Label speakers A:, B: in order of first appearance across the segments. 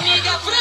A: amiga Fran.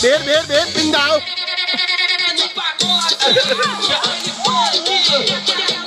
A: เบสเบสเบสปิงดาว Anybody, anybody, anybody.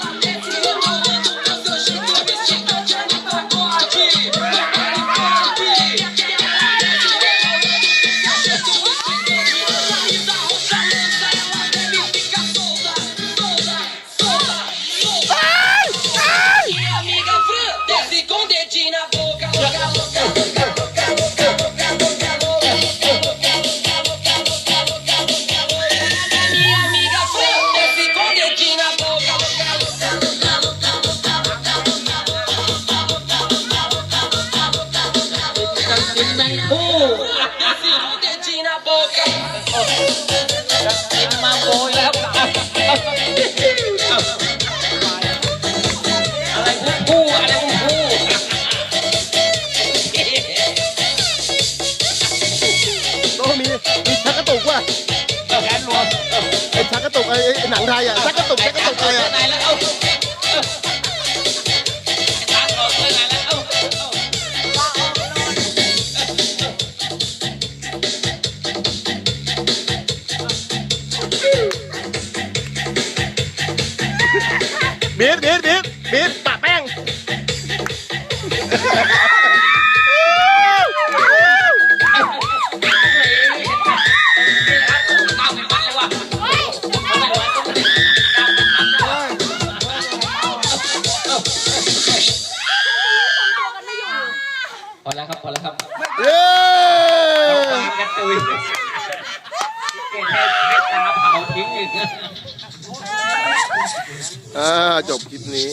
B: กินมาโบยแล้ว
A: อะไรอุ้มผู้อะไรอุ้มผู้
C: ต้องมีมีชักกระตุกว่ะ
B: แขนรวม
C: ไอ้ชักกระตุกไอ้ไอ้หนังไทยอะชักกระตุกชักกระตุกอะไรอะ
B: ไหนแล้วเอา
C: บีบบีบบีบบีบปะแป้ง
B: พอแล้วครับพอแล้วครับ
C: เย้
B: ปากกันตุยตาเผาทิ้งอีก
C: อ่าจบคลิปนี้